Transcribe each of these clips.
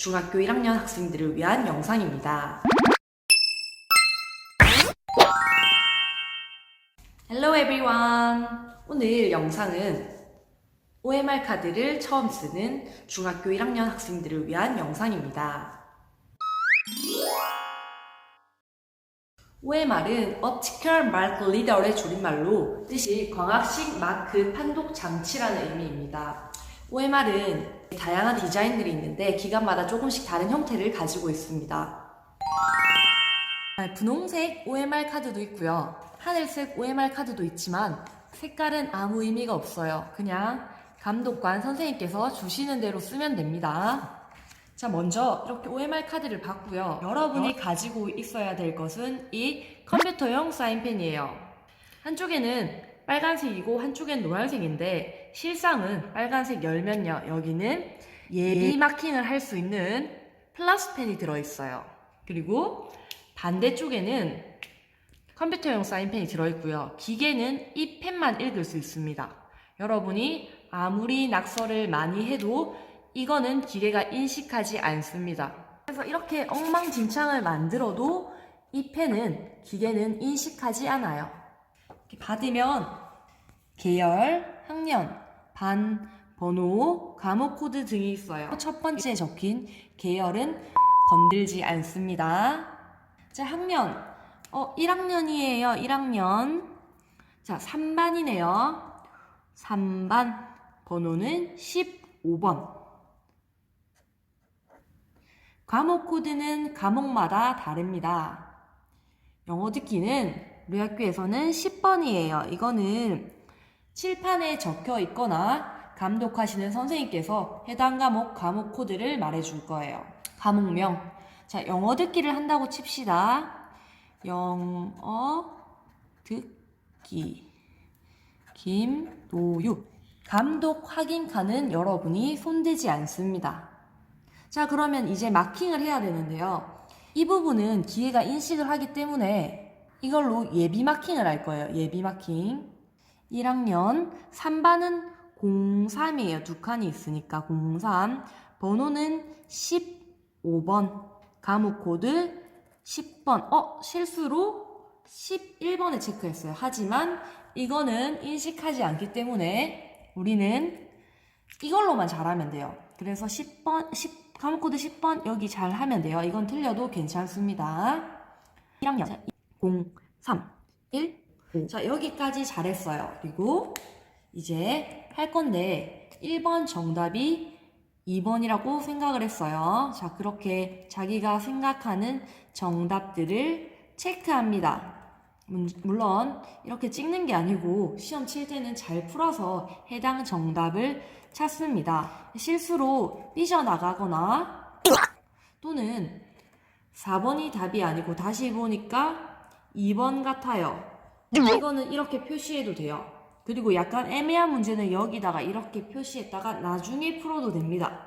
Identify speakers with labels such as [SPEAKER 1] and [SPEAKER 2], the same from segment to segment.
[SPEAKER 1] 중학교 1학년 학생들을 위한 영상입니다. Hello everyone! 오늘 영상은 OMR 카드를 처음 쓰는 중학교 1학년 학생들을 위한 영상입니다. OMR은 Optical Mark Reader의 줄임말로 뜻이 광학식 마크 판독 장치라는 의미입니다. OMR은 다양한 디자인들이 있는데 기관마다 조금씩 다른 형태를 가지고 있습니다. 아, 분홍색 OMR 카드도 있고요. 하늘색 OMR 카드도 있지만 색깔은 아무 의미가 없어요. 그냥 감독관 선생님께서 주시는 대로 쓰면 됩니다. 자, 먼저 이렇게 OMR 카드를 받고요. 여러분이 가지고 있어야 될 것은 이 컴퓨터용 사인펜이에요. 한쪽에는 빨간색이고 한쪽엔 노란색인데 실상은 빨간색 열면요. 여기는 예비 마킹을 할 수 있는 플라스펜이 들어있어요. 그리고 반대쪽에는 컴퓨터용 사인펜이 들어있고요. 기계는 이 펜만 읽을 수 있습니다. 여러분이 아무리 낙서를 많이 해도 이거는 기계가 인식하지 않습니다. 그래서 이렇게 엉망진창을 만들어도 이 펜은 기계는 인식하지 않아요. 받으면 계열, 학년, 반, 번호, 과목 코드 등이 있어요. 첫 번째 적힌 계열은 건들지 않습니다. 자, 학년. 어, 1학년이에요. 1학년. 자, 3반이네요. 3반. 번호는 15번. 과목 코드는 과목마다 다릅니다. 영어 듣기는 우리 학교에서는 10번이에요. 이거는 칠판에 적혀 있거나 감독하시는 선생님께서 해당 과목 과목 코드를 말해줄 거예요. 과목명. 자, 영어 듣기를 한다고 칩시다. 영어 듣기. 김노유. 감독 확인칸은 여러분이 손대지 않습니다. 자, 그러면 이제 마킹을 해야 되는데요. 이 부분은 기계가 인식을 하기 때문에 이걸로 예비 마킹을 할 거예요. 예비 마킹. 1학년 3반은 03이에요. 두 칸이 있으니까 03. 번호는 15번. 과목 코드 10번. 어, 실수로 11번에 체크했어요. 하지만 이거는 인식하지 않기 때문에 우리는 이걸로만 잘하면 돼요. 그래서 10번, 10, 과목 코드 10번 여기 잘 하면 돼요. 이건 틀려도 괜찮습니다. 1학년 0, 3, 1, 5. 자, 여기까지 잘했어요. 그리고 이제 할 건데 1번 정답이 2번이라고 생각을 했어요. 자, 그렇게 자기가 생각하는 정답들을 체크합니다. 문- 물론 이렇게 찍는 게 아니고 시험 칠 때는 잘 풀어서 해당 정답을 찾습니다. 실수로 삐져나가거나 또는 4번이 답이 아니고 다시 보니까 2번 같아요. 이거는 이렇게 표시해도 돼요. 그리고 약간 애매한 문제는 여기다가 이렇게 표시했다가 나중에 풀어도 됩니다.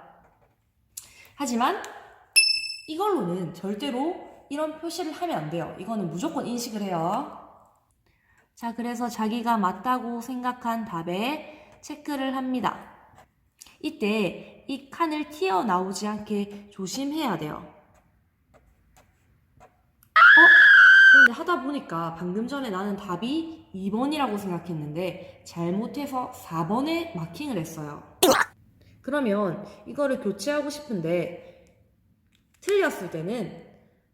[SPEAKER 1] 하지만 이걸로는 절대로 이런 표시를 하면 안 돼요. 이거는 무조건 인식을 해요. 자, 그래서 자기가 맞다고 생각한 답에 체크를 합니다. 이때 이 칸을 튀어나오지 않게 조심해야 돼요. 어? 그런데 하다 보니까 방금 전에 나는 답이 2번이라고 생각했는데 잘못해서 4번에 마킹을 했어요. 그러면 이거를 교체하고 싶은데 틀렸을 때는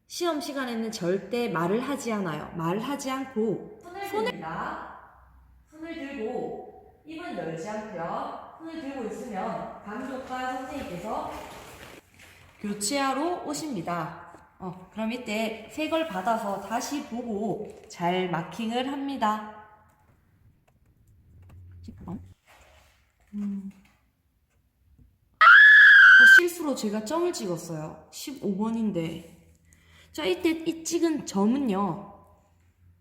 [SPEAKER 1] 시험 시간에는 절대 말을 하지 않아요. 말을 하지 않고 손을 듭니다. 손을 들고 입은 열지 않고요. 손을 들고 있으면 감독과 선생님께서 교체하러 오십니다. 어, 그럼 이때 새걸 받아서 다시 보고 잘 마킹을 합니다. 10번. 음. 어, 실수로 제가 점을 찍었어요. 15번인데. 자, 이때 이 찍은 점은요.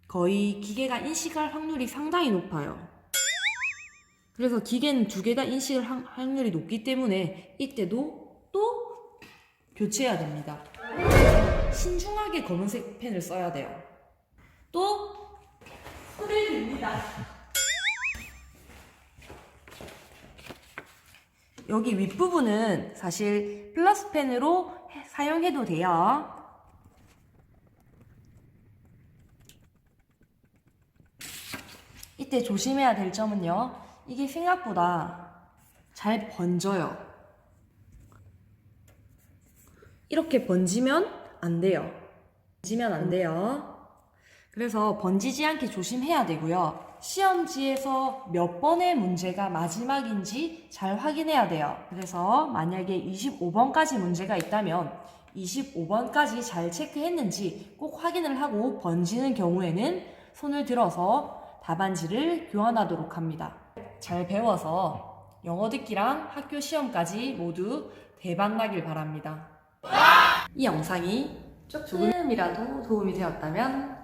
[SPEAKER 1] 거의 기계가 인식할 확률이 상당히 높아요. 그래서 기계는 두 개 다 인식을 할 확률이 높기 때문에 이때도 또 교체해야 됩니다. 신중하게 검은색 펜을 써야 돼요. 또 손을 듭니다. 여기 윗부분은 사실 플러스 펜으로 해- 사용해도 돼요. 이때 조심해야 될 점은요. 이게 생각보다 잘 번져요. 이렇게 번지면 안 돼요. 번지면 안 돼요. 그래서 번지지 않게 조심해야 되고요. 시험지에서 몇 번의 문제가 마지막인지 잘 확인해야 돼요. 그래서 만약에 25번까지 문제가 있다면 25번까지 잘 체크했는지 꼭 확인을 하고 번지는 경우에는 손을 들어서 답안지를 교환하도록 합니다. 잘 배워서 영어 듣기랑 학교 시험까지 모두 대박 나길 바랍니다. 이 영상이 조금이라도 도움이 되었다면